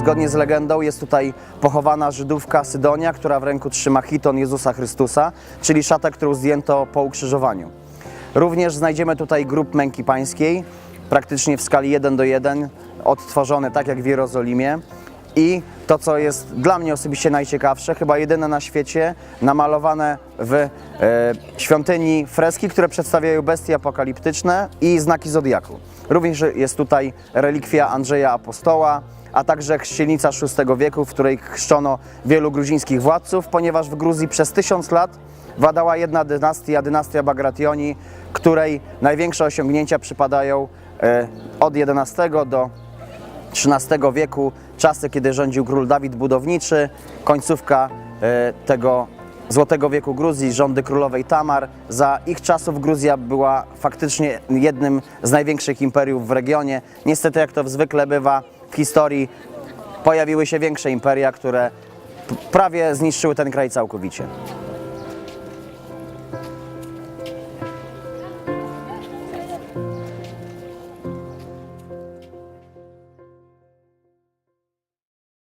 zgodnie z legendą jest tutaj pochowana Żydówka Sydonia, która w ręku trzyma chiton Jezusa Chrystusa, czyli szatę, którą zdjęto po ukrzyżowaniu. Również znajdziemy tutaj grób męki pańskiej, praktycznie w skali 1 do 1, odtworzony tak jak w Jerozolimie. I to, co jest dla mnie osobiście najciekawsze, chyba jedyne na świecie, namalowane w e, świątyni freski, które przedstawiają bestie apokaliptyczne i znaki zodiaku. Również jest tutaj relikwia Andrzeja Apostoła, a także chrzcielnica VI wieku, w której chrzczono wielu gruzińskich władców, ponieważ w Gruzji przez tysiąc lat władała jedna dynastia, dynastia Bagrationi, której największe osiągnięcia przypadają e, od XI do XIII wieku, czasy, kiedy rządził król Dawid Budowniczy, końcówka e, tego złotego wieku Gruzji, rządy królowej Tamar. Za ich czasów Gruzja była faktycznie jednym z największych imperiów w regionie. Niestety, jak to zwykle bywa w historii, pojawiły się większe imperia, które prawie zniszczyły ten kraj całkowicie.